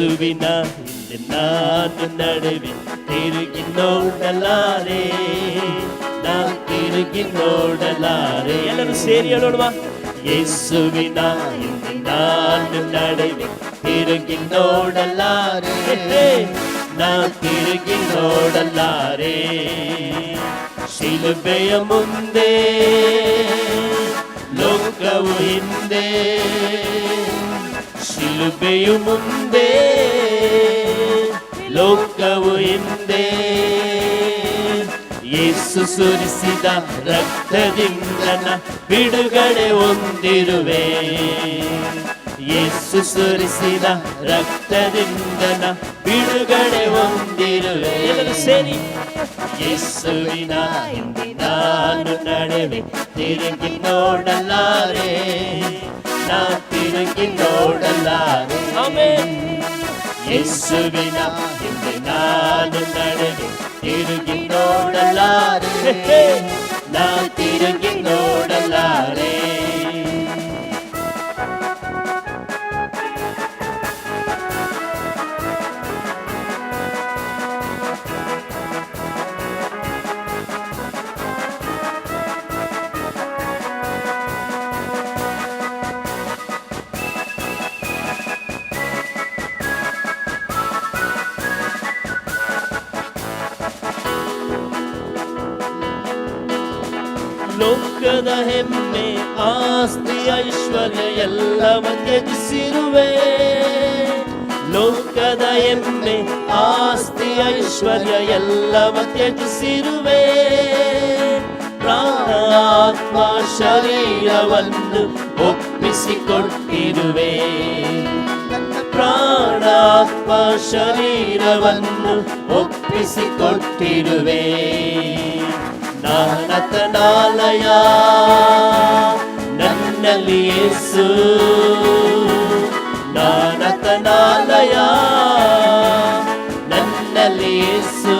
இயேசுவினா இந்த நாட்டு நடுவில் திருகின்னோடலாரே நாம் திருகின்னோடலாரே எல்லாரும் சேரியலோடுவா இயேசுவினா இந்த நாட்டு நடுவில் திருகின்னோடலாரே நாம் திருகின்னோடலாரே ಶಿಲುಬೆಯ ಮುಂದೆ ಲೋಕವು ಹಿಂದೆ ಶಿಲುಬೆಯುಮುಂದೆ ಲೋಕವು ಹಿಂದೆ ಯೇಸು ಸುರಿಸಿದ ರಕ್ತದಿಂದನ ಬಿಡುಗಡೆ ಹೊಂದಿರುವೆ ಯೇಸು ಸುರಿಸಿದ ರಕ್ತದಿಂದನ ಬಿಡುಗಡೆ ಹೊಂದಿರುವೆ ಸೇರಿ ಯೇಸುವಿನ ಹಿಂದೆ ನಾನು ನಡೆವೆ ತಿರುಗಿ ನೋಡಲಾರೆ நாம் பிறக்கின்றோடல்லாரும் இயேசுவினா இன்று நானும் நடுவில் திருகின்றோடல்லாரே நாம் திருகின்றோடல்லாரே ಹೆಮ್ಮೆ ಆಸ್ತಿ ಐಶ್ವರ್ಯ ಎಲ್ಲವ ತ್ಯಜಿಸಿರುವೆ ಲೋಕದ ಹೆಮ್ಮೆ ಆಸ್ತಿ ಐಶ್ವರ್ಯ ಎಲ್ಲವ ತ್ಯಜಿಸಿರುವೆ ಪ್ರಾಣ ಆತ್ಮ ಶರೀರವನ್ನು ಒಪ್ಪಿಸಿಕೊಟ್ಟಿರುವೆ ಪ್ರಾಣಾತ್ಮ ಶರೀರವನ್ನು ಒಪ್ಪಿಸಿಕೊಟ್ಟಿರುವೆ ನಾನತನಾಲಯ ನನ್ನಲ್ಲಿ ಯೇಸು ನಾನತನಾಲಯ ನನ್ನಲ್ಲಿ ಯೇಸು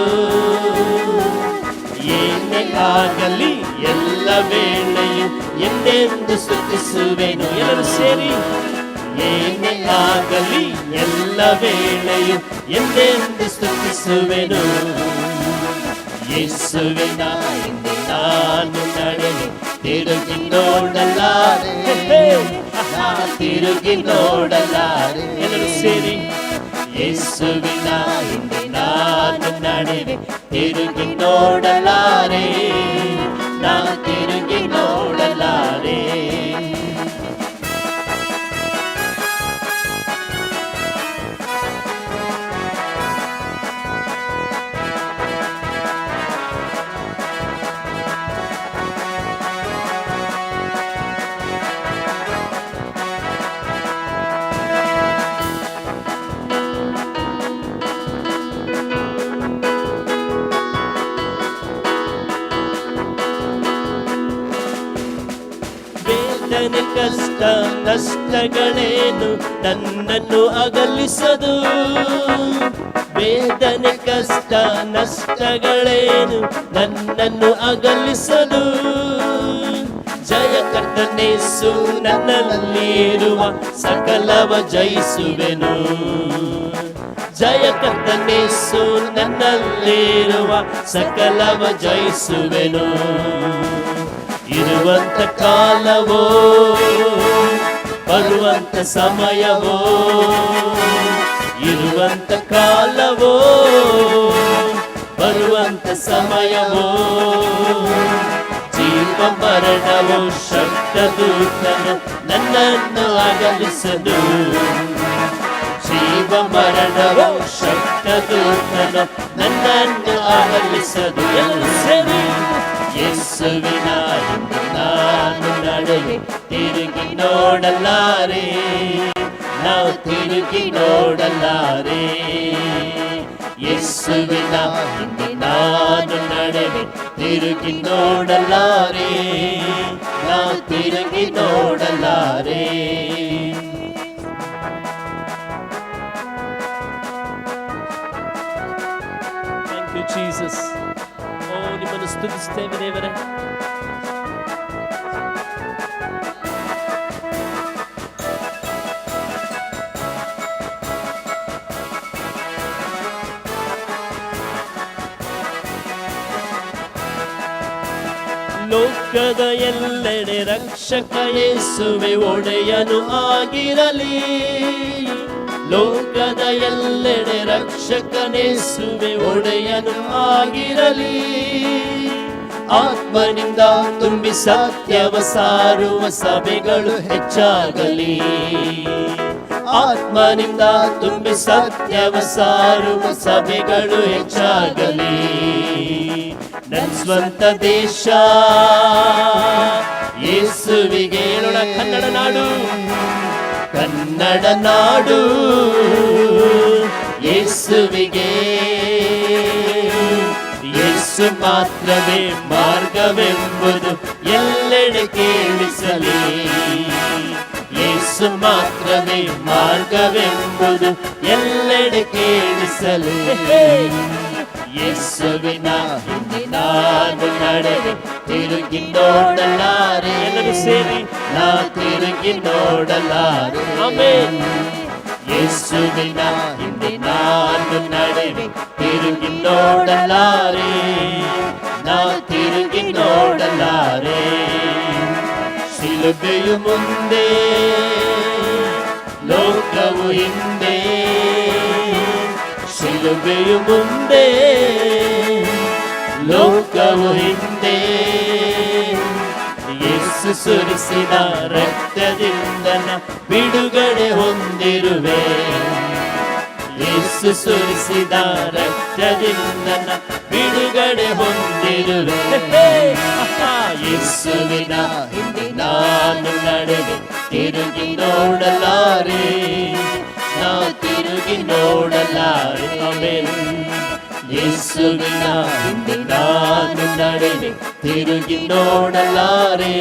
ಏನೇ ಆಗಲಿ ಎಲ್ಲ ವೇಳೆಯೂ ಎಂದೆಂದು ಸ್ತುತಿಸುವೆನು ಎಲ್ಲರೂ ಸೇರಿ ಏನೇ ಆಗಲಿ ಎಲ್ಲ ವೇಳೆಯೂ ಎಂದೆಂದು ಸ್ತುತಿಸುವೆನು ಯೇಸುವಿನ തിരുകിന്നോടല്ലാതെ തിരുകിന്നോടല്ലാതെ ശരി യേശുവിനായിന്റെ നാടുനടുവെ തിരുകിന്നോടല്ലാതെ നാം തിരുകി ಕಷ್ಟ ನಷ್ಟಗಳೇನು ನನ್ನನ್ನು ಅಗಲಿಸದು ವೇದನೆ ಕಷ್ಟ ನಷ್ಟಗಳೇನು ನನ್ನನ್ನು ಅಗಲಿಸದು ಜಯ ಕರ್ತನೇಸು ನನ್ನಲ್ಲಿ ಇರುವ ಸಕಲವ ಜಯಿಸುವೆನು ಜಯ ಕರ್ತನೇಸು ನನ್ನಲ್ಲಿರುವ ಸಕಲವ ಜಯಿಸುವೆನು ಇರುವಂತ ಕಾಲವೋ ಬರುವಂತ ಸಮಯವೋ ಇರುವಂತ ಕಾಲವೋ ಬರುವಂತ ಸಮಯವೋ ಜೀವ ಮರಣವೋ ಶಬ್ದದೂತನ ನನ್ನನ್ನು ಅಗಲಿಸದು ಜೀವ ಮರಣವೋ ಶಬ್ದದೂತನ ನನ್ನನ್ನು ಅಗಲಿಸದು ಎಲ್ಲರೂ இயேசுவினாய் நான் நடுவே திருக்கி நோடல்லாரே நான் திருக்கி நோடல்லாரே இயேசுவினாய் நான் நடுவே திருக்கி நோடல்லாரே நான் திருக்கி நோடல்லாரே Jesus. ದೇವರ ಲೋಕದ ಎಲ್ಲೆಡೆ ರಕ್ಷಕ ಯೇಸುವೆ ಒಡೆಯನು ಆಗಿರಲಿ ಲೋಕದ ಎಲ್ಲೆಡೆ ಸುವೆ ಒಡೆಯನು ಆಗಿರಲಿ ಆತ್ಮನಿಂದ ತುಂಬಿ ಸತ್ಯವ ಸಾರುವ ಸಭೆಗಳು ಹೆಚ್ಚಾಗಲಿ ಆತ್ಮನಿಂದ ತುಂಬಿ ಸತ್ಯವ ಸಾರುವ ಸಭೆಗಳು ಹೆಚ್ಚಾಗಲಿ ನನ್ನ ಸ್ವಂತ ದೇಶ ಯೇಸುವಿಗೆ ಕನ್ನಡ ನಾಡು ಕನ್ನಡ ನಾಡು ಯೇಸುವಿಗೆ ಯೇಸು ಮಾತ್ರವೇ ಮಾರ್ಗವೆಂಬುದು ಎಲ್ಲೆಡೆ ಕೇಳಿಸಲಿ ಯೇಸು ಮಾತ್ರವೇ ಮಾರ್ಗವೆಂಬುದು ಎಲ್ಲೆಡೆ ಕೇಳಿಸಲಿ ಯೇಸುವಿನ ಹಿಂದೆ ನಾನು ನಡೆದೆ ತಿರುಗಿ ನೋಡಲಾರೆ ಎಲ್ಲರೂ ಸೇರಿ நான் திரும்பி நோடலாறு இந்த நான்கு நடுவே திரும்பி நோடலாரே நான் நோடலாரே முந்தே ಯೇಸು ಸುರಿಸಿದ ರಕ್ತದಿಂದ ಬಿಡುಗಡೆ ಹೊಂದಿರುವೆ ಯೇಸು ಸುರಿಸಿದ ರಕ್ತದಿಂದ ಬಿಡುಗಡೆ ಹೊಂದಿರುವೆ ಯೇಸುವಿನ ಹಿಂದೆ ನಾನು ನಡೆದೆ ತಿರುಗಿ ನೋಡಲಾರೆ ನಾ ತಿರುಗಿ ನೋಡಲಾರೆ ಆಮೇಲೆ ನಾನು ನಡೆವೆ ತಿರುಗಿ ನೋಡಲಾರೆ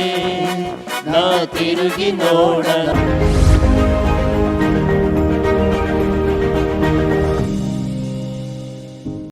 ನಾ ತಿರುಗಿ ನೋಡಲ